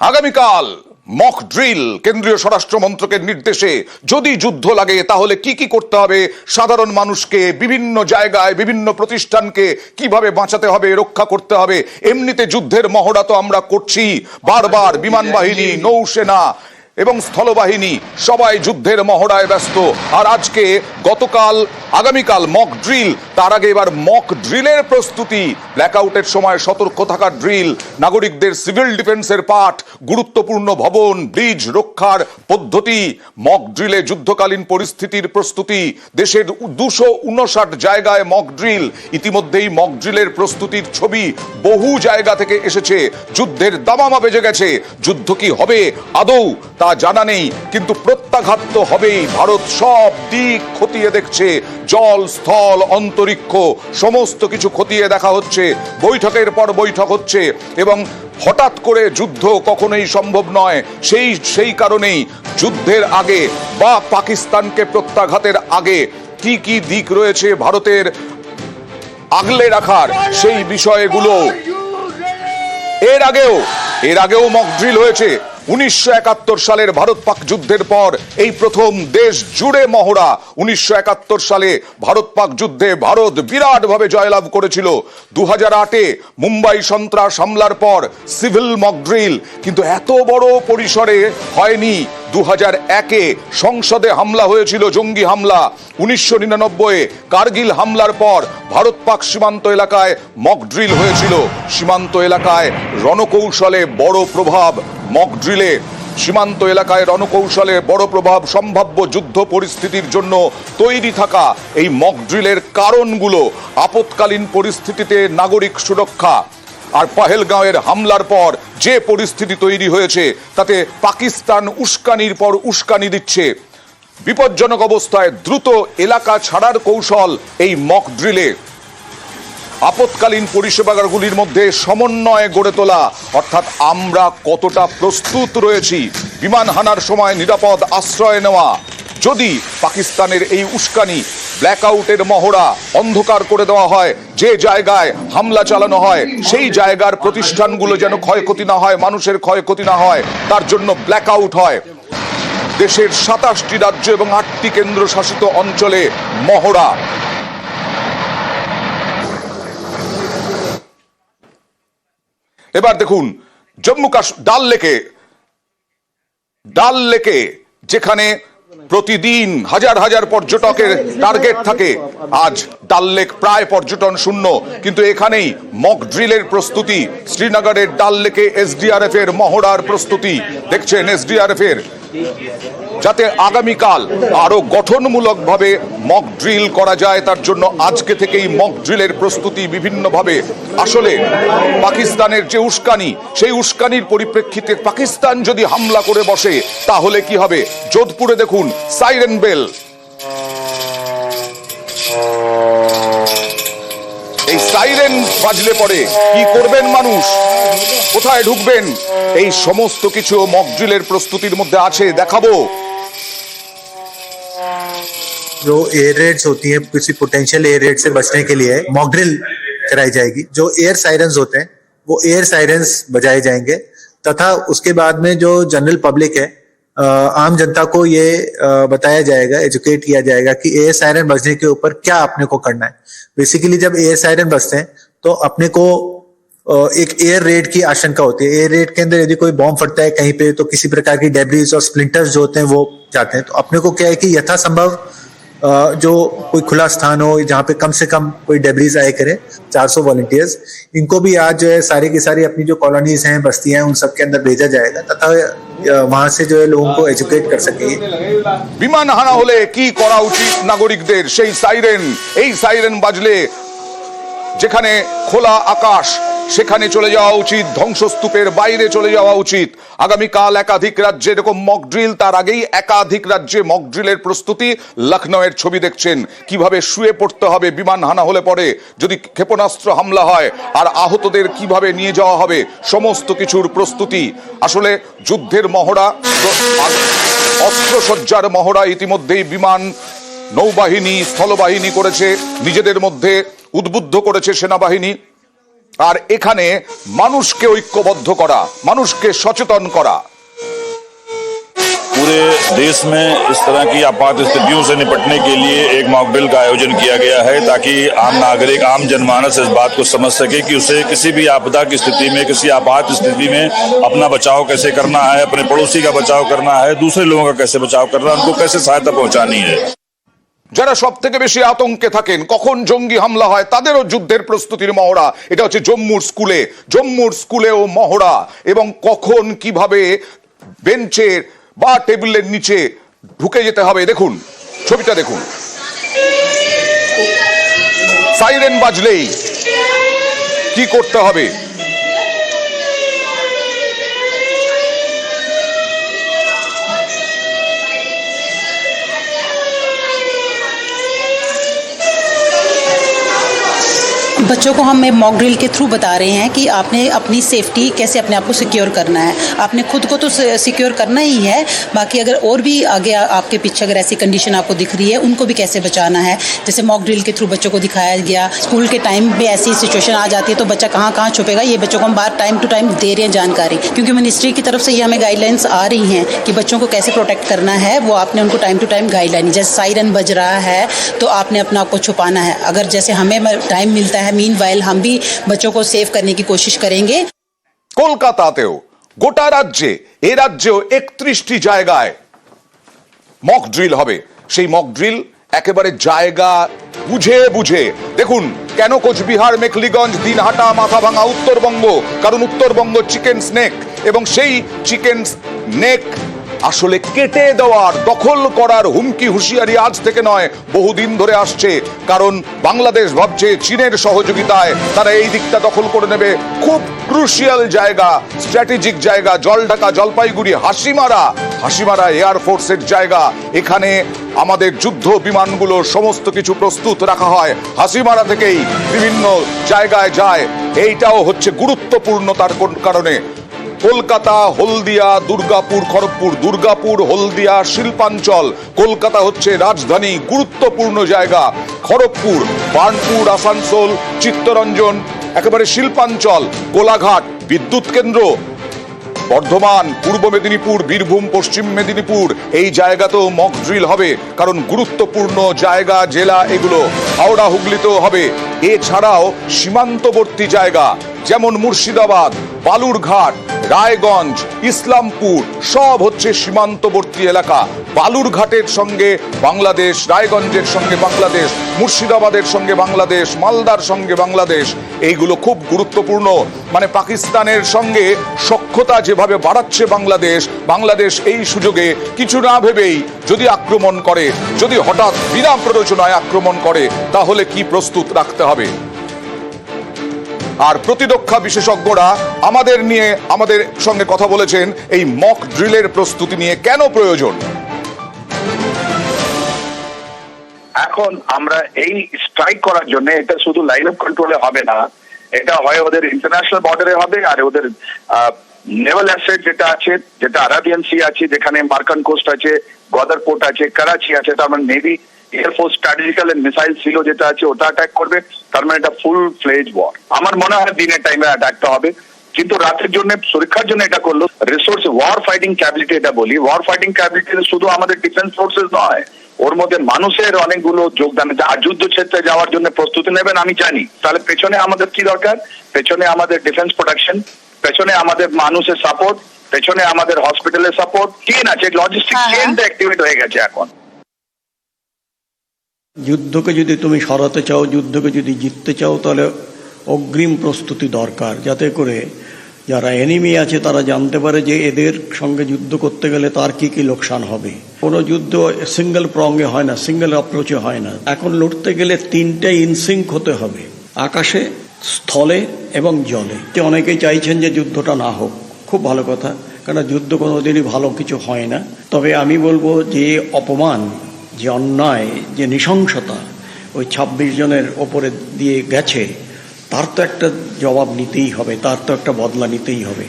আগামীকাল mock drill কেন্দ্রীয় স্বরাষ্ট্র মন্ত্রকের নির্দেশে যদি যুদ্ধ লাগে, তাহলে কি কি করতে হবে? সাধারণ মানুষকে বিভিন্ন জায়গায়, বিভিন্ন প্রতিষ্ঠানকে কীভাবে বাঁচাতে হবে, রক্ষা করতে হবে? এমনিতে যুদ্ধের মহড়া তো আমরা করছি। বারবার বিমান বাহিনী, নৌসেনা এবং স্থলবাহিনী সবাই যুদ্ধের মহড়ায় ব্যস্ত। আর আজকে গতকাল, আগামীকাল মক ড্রিল তার আগে এবার মক ড্রিলের প্রস্তুতি। ব্ল্যাকআউটের সময় সতর্ক থাকার ড্রিল নাগরিকদের সিভিল ডিফেন্সের পাঠ, গুরুত্বপূর্ণ ভবন ব্রিজ রক্ষার পদ্ধতি। মক ড্রিলে যুদ্ধকালীন পরিস্থিতির প্রস্তুতি। দেশের দুশো উনষাট জায়গায় মক ড্রিল ইতিমধ্যেই মক ড্রিলের প্রস্তুতির ছবি বহু জায়গা থেকে এসেছে। যুদ্ধের দামামা বেজে গেছে। যুদ্ধ কি হবে? আদৌ তা জানা নেই, কিন্তু প্রত্যাঘাত তো হবেই। ভারত সব দিক খতিয়ে দেখছে। জল, স্থল, অন্তরিক্ষ, সমস্ত কিছু খতিয়ে দেখা হচ্ছে। বৈঠকের পর বৈঠক হচ্ছে এবং হঠাৎ করে যুদ্ধ কখনোই সম্ভব নয়। সেই সেই কারণেই যুদ্ধের আগে বা পাকিস্তানকে প্রত্যাঘাতের আগে কি কি দিক রয়েছে ভারতের আগলে রাখার সেই বিষয়গুলো। এর আগেও এর আগেও মক ড্রিল হয়েছে। উনিশশো একাত্তর সালের ভারত পাক যুদ্ধের পর এই প্রথম দেশ জুড়ে মহড়া। উনিশশো একাত্তর সালে ভারত পাক যুদ্ধে ভারত বিরাটভাবে জয়লাভ করেছিল। দু হাজার আটে মুম্বাই সন্ত্রাস হামলার পর সিভিল মকড্রিল। কিন্তু এত বড় পরিসরে হয়নি। দু হাজার একে সংসদে হামলা হয়েছিল, জঙ্গি হামলা। উনিশশো নিরানব্বই কার্গিল হামলার পর ভারত পাক সীমান্ত এলাকায় মকড্রিল হয়েছিল। সীমান্ত এলাকায় রণকৌশলে বড় প্রভাব মক ড্রিলে সীমান্ত এলাকায় রণকৌশলে বড় প্রভাব সম্ভাব্য যুদ্ধ পরিস্থিতির জন্য তৈরি থাকা এই মক ড্রিলের কারণগুলো আপৎকালীন পরিস্থিতিতে নাগরিক সুরক্ষা আর পাহেলগাঁওয়ের হামলার পর যে পরিস্থিতি তৈরি হয়েছে, তাতে পাকিস্তান উস্কানির পর উস্কানি দিচ্ছে। বিপজ্জনক অবস্থায় দ্রুত এলাকা ছাড়ার কৌশল এই মক ড্রিলে আপৎকালীন পরিষেবাগুলির মধ্যে সমন্বয় গড়ে তোলা। অর্থাৎ আমরা কতটা প্রস্তুত রয়েছি, বিমান হানার সময় নিরাপদ আশ্রয় নেওয়া। যদি পাকিস্তানের এই উস্কানি, ব্ল্যাকআউটের মহড়া অন্ধকার করে দেওয়া হয়, যে জায়গায় হামলা চালানো হয়, সেই জায়গার প্রতিষ্ঠানগুলো যেন ক্ষয়ক্ষতি না হয়, মানুষের ক্ষয়ক্ষতি না হয়, তার জন্য ব্ল্যাকআউট হয়। দেশের সাতাশটি রাজ্য এবং আটটি কেন্দ্রশাসিত অঞ্চলে মহড়া। এবার দেখুন, জম্মু কাশ্মীর ডাল লেকে ডাল লেকে যেখানে প্রতিদিন হাজার হাজার পর্যটকের টার্গেট থাকে, আজ ডাল লেক প্রায় পর্যটন শূন্য, কিন্তু এখানেই মক ড্রিলের প্রস্তুতি, শ্রীনগরের ডাল লেকে এসডিআরএফ এর মহড়ার প্রস্তুতি, দেখছেন এসডিআরএফ এর যাতে আগামীকাল আরও গঠনমূলকভাবে মক ড্রিল করা যায়, তার জন্য আজকে থেকেই মক ড্রিলের প্রস্তুতি বিভিন্নভাবে। আসলে পাকিস্তানের যে উস্কানি, সেই উস্কানির পরিপ্রেক্ষিতে পাকিস্তান যদি হামলা করে বসে, তাহলে কি হবে? যোধপুরে দেখুন সাইরেন বেল এই সাইরেন বাজলে পরে কি করবেন মানুষ? কোথায় ঢুকবেন এই সমস্ত কিছু মক ড্রিলের প্রস্তুতির মধ্যে আছে দেখাবো जो एयर रेड्स होती हैं किसी पोटेंशियल एयर रेड से बचने के लिए मॉक ड्रिल कराई जाएगी जो एयर साइरेंस होते हैं वो एयर साइरेंस बजाए जाएंगे तथा उसके बाद में जो जनरल पब्लिक है अ, आम जनता को ये अ, बताया जाएगा एजुकेट किया जाएगा कि एयर सायरन बजने के ऊपर क्या अपने को करना है बेसिकली जब एयर सायरन बजते हैं तो अपने को अ, एक एयर रेड की आशंका होती है एयर रेड के अंदर यदि कोई बॉम्ब फटता है कहीं पे तो किसी प्रकार की डेब्रीज और स्प्लिंटर्स जो होते हैं वो जाते हैं तो अपने को क्या है कि यथासंभव अ, जो कोई खुला स्थान हो जहाँ पे कम से कम कोई डेब्रीज आए करे 400 वॉलंटियर्स इनको भी आज जो है सारी की सारी अपनी जो कॉलोनीज हैं बस्तियां हैं उन सब के अंदर भेजा जाएगा तथा अ, वहां से जो है लोगों को एजुकेट कर सकेंगे বিমান হানা হলে কি করা উচিত নাগরিকদের সেই সাইরেন এই সাইরেন বাজলে যেখানে খোলা আকাশ সেখানে চলে যাওয়া উচিত, ধ্বংসস্তূপের বাইরে চলে যাওয়া উচিত। আগামীকাল একাধিক রাজ্যে এরকম মক ড্রিল তার আগেই একাধিক রাজ্যে মক ড্রিলের প্রস্তুতি লখনৌয়ের ছবি দেখছেন। কীভাবে শুয়ে পড়তে হবে, বিমান হানা হলে পরে যদি ক্ষেপণাস্ত্র হামলা হয়, আর আহতদের কীভাবে নিয়ে যাওয়া হবে, সমস্ত কিছুর প্রস্তুতি। আসলে যুদ্ধের মহড়া, অস্ত্রসজ্জার মহড়া ইতিমধ্যেই বিমান নৌবাহিনী, স্থলবাহিনী করেছে, নিজেদের মধ্যে উদ্বুদ্ধ করেছে সেনাবাহিনী। আর এখানে মানুষকে ঐক্যবদ্ধ করা মানুষকে সচেতন করা पूरे देश में इस तरह की आपात स्थितियों से निपटने के लिए एक मॉकड्रिल का आयोजन किया गया है ताकि आम नागरिक आम जनमानस इस बात को समझ सके कि उसे किसी भी आपदा की स्थिति में किसी आपात स्थिति में अपना बचाव कैसे करना है अपने पड़ोसी का बचाव करना है दूसरे लोगों का कैसे बचाव करना है उनको कैसे सहायता पहुंचानी है যারা সব থেকে বেশি আতঙ্কে থাকেন, কখন জঙ্গি হামলা হয়, তাদেরও যুদ্ধের প্রস্তুতির মহড়া। এটা হচ্ছে জম্মুর স্কুলে। জম্মুর স্কুলেও মহড়া। এবং কখন কীভাবে বেঞ্চের বা টেবিলের নিচে ঢুকে যেতে হবে, দেখুন। ছবিটা দেখুন। সাইরেন বাজলেই কি করতে হবে? बच्चों को हम मॉक ड्रिल के थ्रू बता रहे हैं कि आपने अपनी सेफ्टी कैसे अपने आप को सिक्योर करना है। आपने खुद को तो सिक्योर करना ही है, बाकी अगर और भी आगे आपके पीछे अगर ऐसी कंडीशन आपको दिख रही है, उनको भी कैसे बचाना है? जैसे मॉक ड्रिल के थ्रू बच्चों को दिखाया गया स्कूल के टाइम में ऐसी सिचुएशन आ जाती है तो बच्चा कहाँ कहाँ छुपेगा? ये बच्चों को हम बार टाइम टू टाइम दे रहे हैं जानकारी। क्योंकि मिनिस्ट्री की तरफ़ से ये हमें गाइडलाइंस आ रही हैं कि बच्चों को कैसे प्रोटेक्ट करना है, वो आपने उनको टाइम टू टाइम गाइडलाइन जैसे साइरन बज रहा है तो आपने अपना आपको छुपाना है। अगर जैसे हमें टाइम मिलता है मीन हम भी बच्चों को सेव करने की कोशिश करेंगे কলকাতাতেও গোটা রাজ্যে এ রাজ্যেও একত্রিশটি জায়গায় মক ড্রিল হবে সেই মক ড্রিল একেবারে জায়গা বুঝে বুঝে দেখুন কেন কোচবিহার মেখলিগঞ্জ দিনহাটা মাথাভাঙা উত্তরবঙ্গ কারণ উত্তরবঙ্গ চিকেন স্নেক এবং সেই চিকেন নেক আসলে কেটে দেওয়ার, দখল করার হুমকি হুঁশিয়ারি আজ থেকে নয়, বহুদিন ধরে আসছে। কারণ বাংলাদেশ ভাবছে চীনের সহযোগিতায় তারা এই দিকটা দখল করে নেবে। খুব ক্রুশিয়াল জায়গা স্ট্র্যাটেজিক জায়গা জলঢাকা জলপাইগুড়ি, হাসিমারা। হাসিমারা এয়ারফোর্সের জায়গা। এখানে আমাদের যুদ্ধ বিমানগুলো সমস্ত কিছু প্রস্তুত রাখা হয়। হাসিমারা থেকেই বিভিন্ন জায়গায় যায়। এইটাও হচ্ছে গুরুত্বপূর্ণ তার কারণে। কলকাতা, হলদিয়া, দুর্গাপুর, খড়গপুর, দুর্গাপুর, হলদিয়া, শিল্পাঞ্চল। কলকাতা হচ্ছে রাজধানী, গুরুত্বপূর্ণ জায়গা। খড়গপুর, বার্নপুর, আসানসোল, চিত্তরঞ্জন, একেবারে শিল্পাঞ্চল কোলাঘাট বিদ্যুৎ কেন্দ্র। বর্ধমান, পূর্ব মেদিনীপুর, বীরভূম, পশ্চিম মেদিনীপুর, এই জায়গাতেও মক ড্রিল হবে, কারণ গুরুত্বপূর্ণ জায়গা, জেলা এগুলো। হাওড়া, হুগলিতেও হবে। এছাড়াও সীমান্তবর্তী জায়গা। যেমন মুর্শিদাবাদ, বালুরঘাট, রায়গঞ্জ, ইসলামপুর, সব হচ্ছে সীমান্তবর্তী এলাকা। বালুরঘাটের সঙ্গে বাংলাদেশ, রায়গঞ্জের সঙ্গে বাংলাদেশ, মুর্শিদাবাদের সঙ্গে বাংলাদেশ, মালদার সঙ্গে বাংলাদেশ, এইগুলো খুব গুরুত্বপূর্ণ। মানে পাকিস্তানের সঙ্গে সক্ষতা যেভাবে বাড়াচ্ছে বাংলাদেশ বাংলাদেশ এই সুযোগে কিছু না ভেবেই যদি আক্রমণ করে, যদি হঠাৎ বিনা প্ররোচনায় আক্রমণ করে, তাহলে কি প্রস্তুত রাখতে হবে? আর প্রতিরক্ষা বিশেষজ্ঞরা আমাদের নিয়ে আমাদের সঙ্গে কথা বলেছেন এই মক ড্রিলের প্রস্তুতি নিয়ে কেন প্রয়োজন? এখন আমরা এই স্ট্রাইক করার জন্য এটা শুধু লাইন অফ কন্ট্রোলে হবে না, এটা হয় ওদের ইন্টারন্যাশনাল বর্ডারে হবে আর ওদের নেভাল অ্যাসেট যেটা আছে, যেটা আরাবিয়ান সি আছে, যেখানে মার্কান কোস্ট আছে গদার পোর্ট আছে করাচি আছে, তার মানে navy air force strategical and missile ছিল যেটা আছে ওটা অ্যাটাক করবে। তার মানে এটা ফুল ফ্লেজ ওয়ার আমার মনে হয় দিনের টাইমে অ্যাটাকটা হবে। কিন্তু রাতের জন্য সুরক্ষার জন্য এটা করল। রিসোর্স ওয়ার ফাইটিং ক্যাবিলিটি এটা বলি। ওয়ার ফাইটিং ক্যাবিলিটি শুধু আমাদের ডিফেন্স ফোর্সেস নয় ওর মধ্যে মানুষের অনেকগুলো যোগদান। আর যুদ্ধ ক্ষেত্রে যাওয়ার জন্য প্রস্তুতি নেবেন আমি জানি। তাহলে পেছনে আমাদের কি দরকার? পেছনে আমাদের ডিফেন্স প্রোটেকশন পেছনে আমাদের মানুষের সাপোর্ট পেছনে আমাদের হসপিটালের সাপোর্ট চেন আছে লজিস্টিক। চেনটা অ্যাক্টিভেট হয়ে গেছে এখন। যুদ্ধকে যদি তুমি সরাতে চাও, যুদ্ধকে যদি জিততে চাও, তাহলে অগ্রিম প্রস্তুতি দরকার। যাতে করে যারা এনিমি আছে, তারা জানতে পারে যে এদের সঙ্গে যুদ্ধ করতে গেলে তার কি কি লোকসান হবে। কোনো যুদ্ধ সিঙ্গেল প্রঙ্গে হয় না সিঙ্গেল অ্যাপ্রোচে হয় না। এখন লড়তে গেলে তিনটে ইনসিঙ্ক হতে হবে, আকাশে, স্থলে এবং জলে। অনেকেই চাইছেন যে যুদ্ধটা না হোক, খুব ভালো কথা কেন যুদ্ধ কোনোদিনই ভালো কিছু হয় না। তবে আমি বলব যে অপমান যে অন্যায় যে নৃশংসতা ওই ছাব্বিশ জনের ওপরে দিয়ে গেছে তার তো একটা জবাব নিতেই হবে তার তো একটা বদলা নিতেই হবে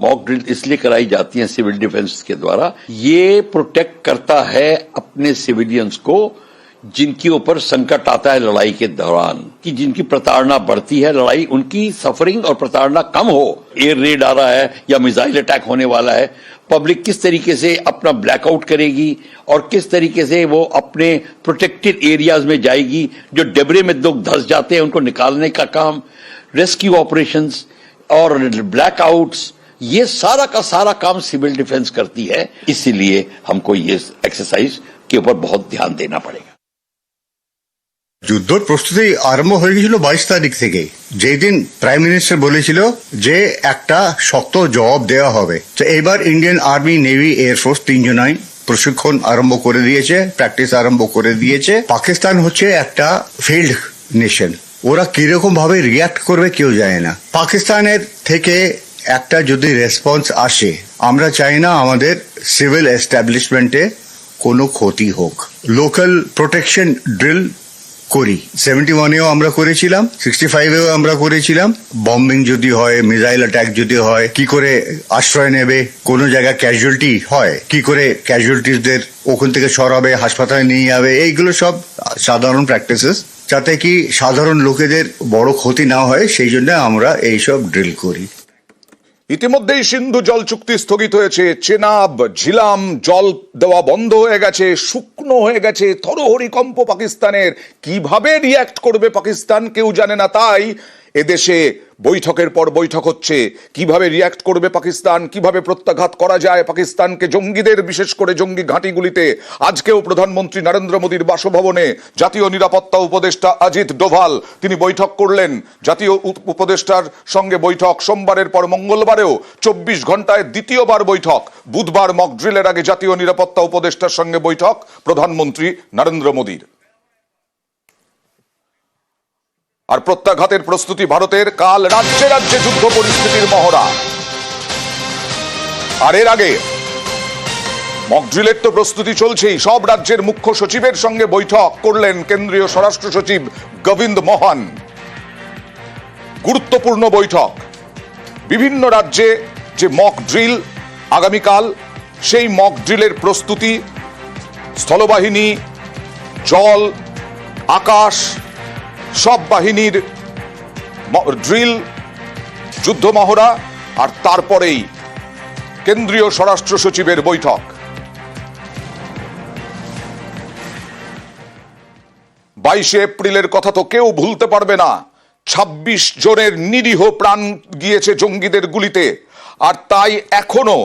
मॉक ड्रिल इसलिए कराई जाती है सिविल डिफेंस के द्वारा ये प्रोटेक्ट करता है अपने सिविलियंस को जिनके ऊपर संकट आता है लड़ाई के दौरान कि जिनकी प्रताड़ना बढ़ती है लड़ाई उनकी सफरिंग और प्रताड़ना कम हो एयर रेड आ रहा है या मिसाइल अटैक होने वाला है पब्लिक किस तरीके से अपना ब्लैकआउट करेगी और किस तरीके से वो अपने प्रोटेक्टेड एरियाज़ में जाएगी, जो डेबरे में लोग धस जाते हैं, उनको निकालने का काम रेस्क्यू ऑपरेशंस और ब्लैकआउट्स ये सारा का सारा काम सिविल डिफेंस करती है। इसीलिए हमको ये एक्सरसाइज के ऊपर बहुत ध्यान देना पड़ेगा। যুদ্ধর প্রস্তুতি আরম্ভ হয়ে গেছিল বাইশ তারিখ থেকে যেই দিন প্রাইম মিনিস্টার বলেছিল যে একটা শক্ত জবাব দেওয়া হবে। তো এবার Indian army navy air force তিনজনাই প্রশিক্ষণ আরম্ভ করে দিয়েছে প্র্যাকটিস আরম্ভ করে দিয়েছে। পাকিস্তান হচ্ছে একটা ফিল্ড নেশন ওরা কীরকম ভাবে রিয়াক্ট করবে কেউ জানে না। পাকিস্তানের থেকে একটা যদি রেসপন্স আসে, আমরা চাই না আমাদের সিভিল এস্টাবলিশমেন্টে কোনো ক্ষতি হোক। লোকাল প্রোটেকশন ড্রিল করি। সেভেন্টি ওয়ানেও আমরা করেছিলাম সিক্সটি ফাইভেও আমরা করেছিলাম। বম্বিং যদি হয় মিসাইল অ্যাটাক যদি হয়, কি করে আশ্রয় নেবে, কোনো জায়গায় ক্যাজুয়ালিটি হয়, কি করে ক্যাজুয়ালিটিসদের ওখান থেকে সরাবে, হাসপাতালে নিয়ে যাবে, এইগুলো সব সাধারণ প্র্যাকটিসেস যাতে কি সাধারণ লোকেদের বড় ক্ষতি না হয়, সেই জন্য আমরা এইসব ড্রিল করি। ইতিমধ্যেই সিন্ধু জল চুক্তি স্থগিত হয়েছে। চেনাব, ঝিলাম, জল দেওয়া বন্ধ হয়ে গেছে, শুকনো হয়ে গেছে থরহরিকম্প পাকিস্তানের। কীভাবে রিয়্যাক্ট করবে পাকিস্তান? কেউ জানে না তাই। এদেশে বৈঠকের পর বৈঠক হচ্ছে। কীভাবে রিয়াক্ট করবে পাকিস্তান? কীভাবে প্রত্যাঘাত করা যায় পাকিস্তানকে জঙ্গিদের, বিশেষ করে জঙ্গি ঘাঁটিগুলিতে? আজকেও প্রধানমন্ত্রী নরেন্দ্র মোদীর বাসভবনে জাতীয় নিরাপত্তা উপদেষ্টা অজিত ডোভাল, তিনি বৈঠক করলেন। জাতীয় উপদেষ্টার সঙ্গে বৈঠক সোমবারের পর মঙ্গলবারেও চব্বিশ ঘন্টায় দ্বিতীয়বার বৈঠক। বুধবার মকড্রিলের আগে জাতীয় নিরাপত্তা উপদেষ্টার সঙ্গে বৈঠক প্রধানমন্ত্রী নরেন্দ্র মোদীর। আর প্রত্যাঘাতের প্রস্তুতি ভারতের। কাল রাজ্যে রাজ্যে যুদ্ধ পরিস্থিতির মহড়া। আর এর আগে মকড্রিলের তো প্রস্তুতি চলছেই। সব রাজ্যের মুখ্য সচিবের সঙ্গে বৈঠক করলেন কেন্দ্রীয় স্বরাষ্ট্র সচিব গোবিন্দ মোহন। গুরুত্বপূর্ণ বৈঠক। বিভিন্ন রাজ্যে যে মক ড্রিল আগামীকাল, সেই মক ড্রিলের প্রস্তুতি, স্থলবাহিনী, জল, আকাশ সব বাহিনীর ড্রিল যুদ্ধ মহড়া আর তারপরেই কেন্দ্রীয় স্বরাষ্ট্র সচিবের বৈঠক। বাইশে এপ্রিলের কথা তো কেউ ভুলতে পারবে না। ছাব্বিশ জনের নিরীহ প্রাণ গিয়েছে জঙ্গিদের গুলিতে। আর তাই এখনও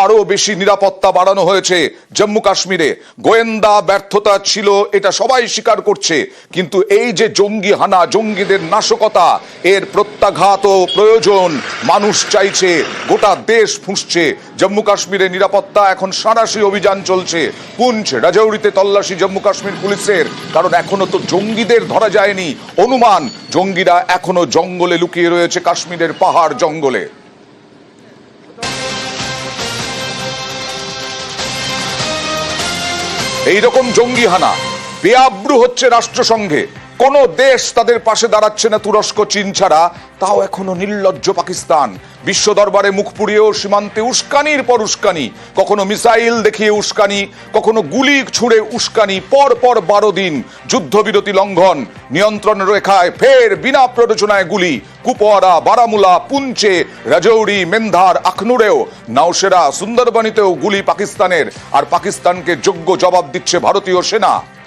আরও বেশি নিরাপত্তা বাড়ানো হয়েছে। জম্মু কাশ্মীরে গোয়েন্দা ব্যর্থতা ছিল, এটা সবাই স্বীকার করছে। কিন্তু এই যে জঙ্গি হানা, জঙ্গিদের নাশকতা, এর প্রত্যাঘাত প্রয়োজন। মানুষ চাইছে, গোটা দেশ ফুঁসছে। জম্মু কাশ্মীরে নিরাপত্তা এখন সাঁড়াশি অভিযান চলছে। পুঞ্চ রাজৌরিতে তল্লাশি জম্মু কাশ্মীর পুলিশের, কারণ এখনও তো জঙ্গিদের ধরা যায়নি। অনুমান, জঙ্গিরা এখনও জঙ্গলে লুকিয়ে রয়েছে কাশ্মীরের পাহাড় জঙ্গলে। এইরকম জঙ্গি হানা বেআব্রু হচ্ছে রাষ্ট্রসংঘে। কোন দেশ তাদের পাশে দাঁড়াচ্ছে না তুরস্ক, চীন ছাড়া। তাও এখনও নির্লজ্জ পাকিস্তান। বিশ্ব দরবারে মুখ পুড়িয়েও সীমান্তে উস্কানির পর উস্কানি। কখনো মিসাইল দেখিয়ে উস্কানি, কখনো গুলি ছুঁড়ে উস্কানি পর পর বারো দিন যুদ্ধবিরতি লঙ্ঘন। নিয়ন্ত্রণ রেখায় ফের বিনা প্ররোচনায় গুলি। কুপওয়ারা বারামুলা, পুঞ্চে, রাজৌরি, মেন্ধার, আখনুরেও, নাওসেরা, সুন্দরবনিতেও গুলি পাকিস্তানের। আর পাকিস্তানকে যোগ্য জবাব দিচ্ছে ভারতীয় সেনা।